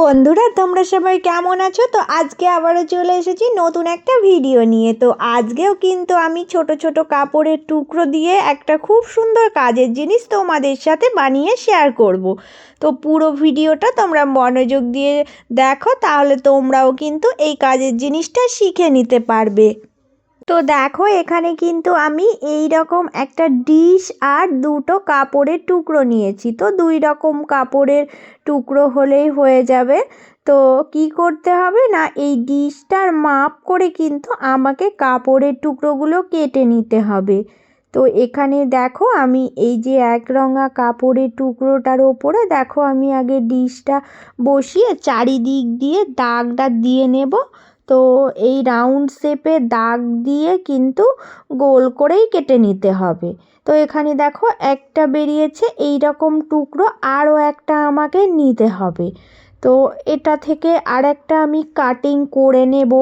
বন্ধুরা, তোমরা সবাই কেমন আছো? তো আজকে আবারও চলে এসেছি নতুন একটা ভিডিও নিয়ে। তো আজকেও কিন্তু আমি ছোট ছোট কাপড়ের টুকরো দিয়ে একটা খুব সুন্দর কাজের জিনিস তোমাদের সাথে বানিয়ে শেয়ার করব। তো পুরো ভিডিওটা তোমরা মনোযোগ দিয়ে দেখো, তাহলে তোমরাও কিন্তু এই কাজের জিনিসটা শিখে নিতে পারবে। তো দেখো, এখানে কিন্তু আমি এই রকম একটা ডিশ আর দুটো কাপড়ের টুকরো নিয়েছি। তো দুই রকম কাপড়ের টুকরো হলেই হয়ে যাবে। তো কি করতে হবে না, এই ডিশটার মাপ করে কিন্তু আমাকে কাপড়ের টুকরোগুলো কেটে নিতে হবে। তো এখানে দেখো, আমি এই যে এক রঙা কাপড়ের টুকরোটার ওপরে দেখো, আমি আগে ডিশটা বসিয়ে চারিদিক দিয়ে দাগটা দিয়ে নেব। তো এই রাউন্ড শেপে দাগ দিয়ে কিন্তু গোল করেই কেটে নিতে হবে। তো এখানে দেখো একটা বেরিয়েছে এই রকম টুকরো আরও একটা আমাকে নিতে হবে। তো এটা থেকে আর একটা আমি কাটিং করে নেব।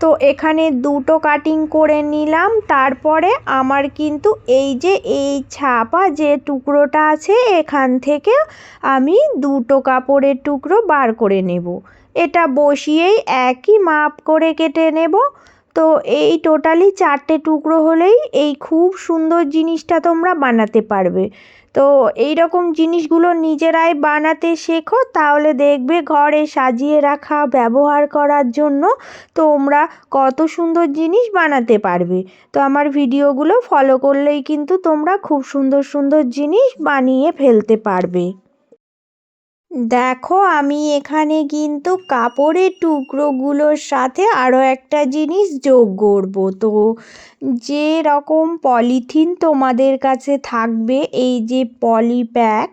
তো এখানে দুটো কাটিং করে নিলাম, তারপরে আমার কিন্তু এই যে এই ছাপা যে টুকরোটা আছে, এখান থেকে আমি দুটো কাপড়ের টুকরো বার করে নেব। এটা বসিয়েই একই মাপ করে কেটে নেব। তো এই টোটালি চারটে টুকরো হলেই এই খুব সুন্দর জিনিসটা তোমরা বানাতে পারবে। তো এই রকম জিনিসগুলো নিজেরাই বানাতে শেখো, তাহলে দেখবে ঘরে সাজিয়ে রাখা, ব্যবহার করার জন্য তোমরা কত সুন্দর জিনিস বানাতে পারবে। তো আমার ভিডিওগুলো ফলো করলেই কিন্তু তোমরা খুব সুন্দর সুন্দর জিনিস বানিয়ে ফেলতে পারবে। দেখো, আমি এখানে কিন্তু কাপড়ের টুকরোগুলোর সাথে আরও একটা জিনিস যোগ করব। তো যে রকম পলিথিন তোমাদের কাছে থাকবে, এই যে পলি প্যাক,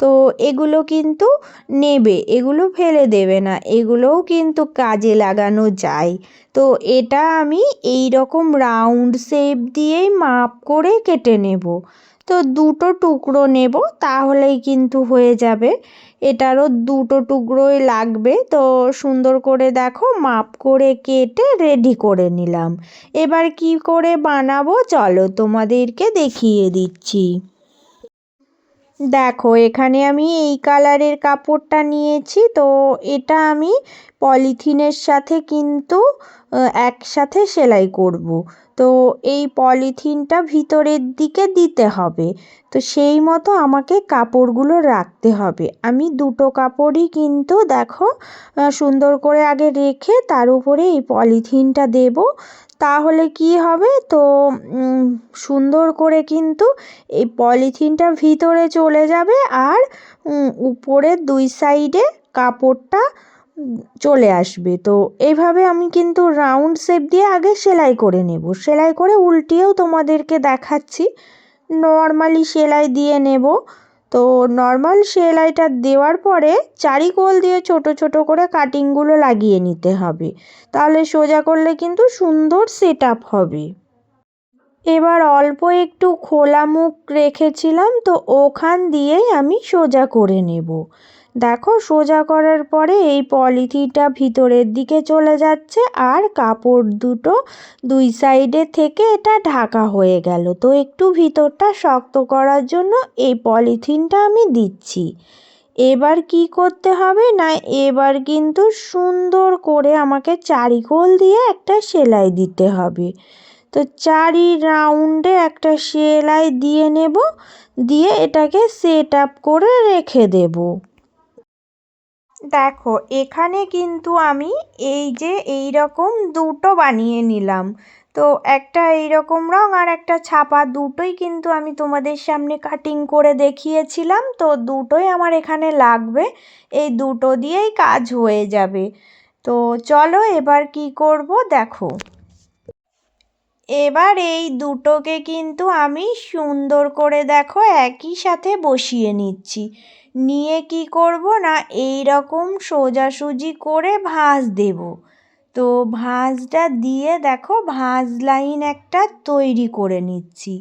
তো এগুলো কিন্তু নেবে, এগুলো ফেলে দেবে না, এগুলোও কিন্তু কাজে লাগানো যায়। তো এটা আমি এই রকম রাউন্ড শেপ দিয়েই মাপ করে কেটে নেব। তো দুটো টুকরো নেব, তাহলেই কিন্তু হয়ে যাবে। এটারও দুটো টুকরোই লাগবে। তো সুন্দর করে দেখো, মাপ করে কেটে রেডি করে নিলাম। এবার কি করে বানাবো চলো তোমাদেরকে দেখিয়ে দিচ্ছি। দেখো, এখানে আমি এই কালারের কাপড়টা নিয়েছি। তো এটা আমি পলিথিনের সাথে কিন্তু একসাথে সেলাই করব। তো এই পলিথিনটা ভিতরের দিকে দিতে হবে। তো সেই মতো আমাকে কাপড়গুলো রাখতে হবে। আমি দুটো কাপড়ই কিন্তু দেখো সুন্দর করে আগে রেখে তার উপরে এই পলিথিনটা দেব। তাহলে কি হবে? তো সুন্দর করে কিন্তু এই পলিথিনটা ভিতরে চলে যাবে আর উপরের দুই সাইডে কাপড়টা চলে আসবে। তো এইভাবে আমি কিন্তু রাউন্ড শেপ দিয়ে আগে সেলাই করে নেব। সেলাই করে উল্টিয়েও তোমাদেরকে দেখাচ্ছি। নর্মালি সেলাই দিয়ে নেব। তো নর্মাল সেলাইটা দেওয়ার পরে চারিকোল দিয়ে ছোট ছোট করে কাটিংগুলো লাগিয়ে নিতে হবে। তাহলে সোজা করলে কিন্তু সুন্দর সেট হবে। এবার অল্প একটু খোলা মুখ রেখেছিলাম, তো ওখান দিয়েই আমি সোজা করে নেব। দেখো, সোজা করার পরে এই পলিথিনটা ভিতরের দিকে চলে যাচ্ছে আর কাপড় দুটো দুই সাইডে থেকে এটা ঢাকা হয়ে গেল। তো একটু ভিতরটা শক্ত করার জন্য এই পলিথিনটা আমি দিচ্ছি। এবার কি করতে হবে না, এবার কিন্তু সুন্দর করে আমাকে চারিকোল দিয়ে একটা সেলাই দিতে হবে। তো চারি রাউন্ডে একটা সেলাই দিয়ে নেব, দিয়ে এটাকে সেট আপ করে রেখে দেবো। দেখো, এখানে কিন্তু আমি এই যে এই রকম দুটো বানিয়ে নিলাম। তো একটা এই রকম রঙ আর একটা ছাপা দুটোই কিন্তু আমি তোমাদের সামনে কাটিং করে দেখিয়েছিলাম। তো দুটোই আমার এখানে লাগবে। এই দুটো দিয়েই কাজ হয়ে যাবে। তো চলো এবার কি করব? দেখো। এবার এই দুটোকে কিন্তু আমি সুন্দর করে দেখো একই সাথে বসিয়ে নিচ্ছি। নিয়ে কি করব না এই রকম সোজাসুজি করে ভাঁজ দেব। তো ভাঁজটা দিয়ে দেখো ভাঁজ লাইন একটা তৈরি করে নিচ্ছি।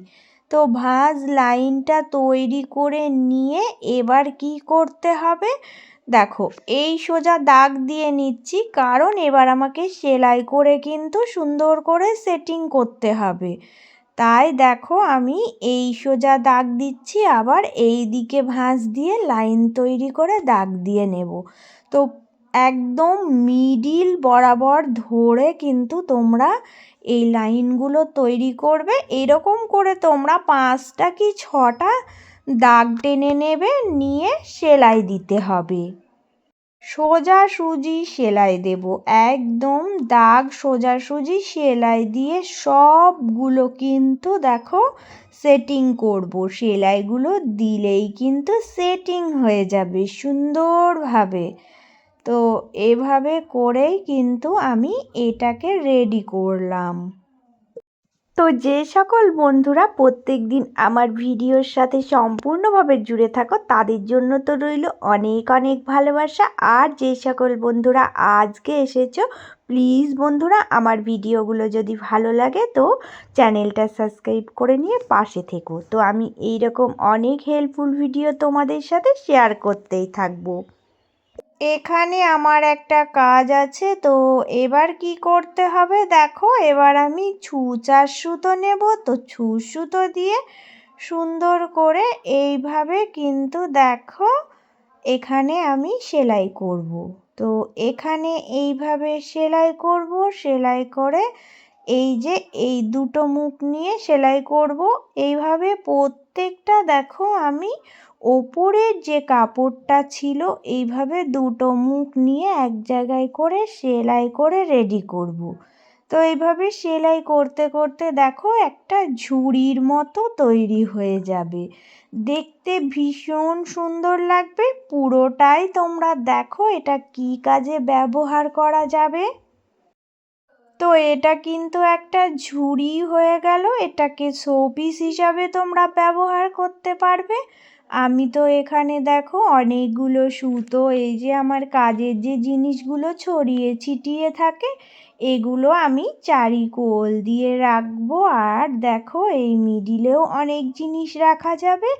তো ভাঁজ লাইনটা তৈরি করে নিয়ে এবার কি করতে হবে দেখো, এই সোজা দাগ দিয়ে নিচ্ছি, কারণ এবার আমাকে সেলাই করে কিন্তু সুন্দর করে সেটিং করতে হবে। তাই দেখো, আমি এই সোজা দাগ দিচ্ছি, আবার এই দিকে ভাঁজ দিয়ে লাইন তৈরি করে দাগ দিয়ে নেব। তো একদম মিডিল বরাবর ধরে কিন্তু তোমরা এই লাইনগুলো তৈরি করবে। এরকম করে তোমরা পাঁচটা কি ছটা দাগ টেনে নেবে, নিয়ে সেলাই দিতে হবে। সোজাসুজি সেলাই দেব, একদম দাগ সোজাসুজি সেলাই দিয়ে সবগুলো কিন্তু দেখো সেটিং করব। সেলাইগুলো দিলেই কিন্তু সেটিং হয়ে যাবে সুন্দরভাবে। তো এভাবে করেই কিন্তু আমি এটাকে রেডি করলাম। তো যে সকল বন্ধুরা প্রত্যেক দিন আমার ভিডিওর সাথে সম্পূর্ণভাবে জুড়ে থাকো, তাদের জন্য তো রইল অনেক অনেক ভালোবাসা। আর যে সকল বন্ধুরা আজকে এসেছ, প্লিজ বন্ধুরা আমার ভিডিওগুলো যদি ভালো লাগে তো চ্যানেলটা সাবস্ক্রাইব করে নিয়ে পাশে থেকো। তো আমি এই রকম অনেক হেল্পফুল ভিডিও তোমাদের সাথে শেয়ার করতেই থাকব। এখানে আমার একটা কাজ আছে, তো এবার কি করতে হবে? দেখো, এবার আমি ছু চার সুতো নেব, তো ছু সুতো দিয়ে সুন্দর করে এইভাবে কিন্তু দেখো, এখানে আমি সেলাই করব। তো এখানে এইভাবে সেলাই করব, সেলাই করে এই যে এই দুটো মুখ নিয়ে সেলাই করব। এইভাবে প্রত্যেকটা, দেখো, আমি ওপরের যে কাপড়টা ছিল, এইভাবে দুটো মুখ নিয়ে এক জায়গায় করে সেলাই করে রেডি করব। তো এইভাবে সেলাই করতে করতে দেখো একটা ঝুড়ির মতো তৈরি হয়ে যাবে। দেখতে ভীষণ সুন্দর লাগবে, পুরোটাই তোমরা দেখো এটা কি কাজে ব্যবহার করা যাবে। তো এটা কিন্তু একটা ঝুড়ি হয়ে গেল, এটাকে শোপিস হিসাবে তোমরা ব্যবহার করতে পারবে। আমি তো এখানে দেখো অনেকগুলো সুতো, এই যে আমার কাজের যে জিনিসগুলো ছড়িয়ে ছিটিয়ে থাকে, এগুলো আমি চারিকোল দিয়ে রাখব আর দেখো এই মিডিলেও অনেক জিনিস রাখা যাবে,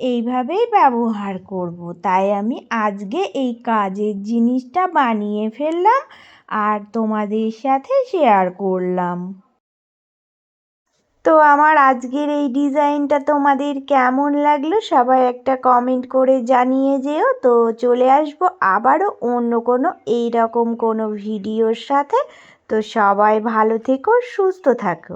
এইভাবেই ব্যবহার করব। তাই আমি আজকে এই কাজের জিনিসটা বানিয়ে ফেললাম আর তোমাদের সাথে শেয়ার করলাম তো আমার আজকের এই ডিজাইনটা তোমাদের কেমন লাগল সবাই একটা কমেন্ট করে জানিয়ে যেও। তো চলে আসব আবারও অন্য কোনো এই রকম কোনো ভিডিওর সাথে। তো সবাই ভালো থেকো, সুস্থ থাকো।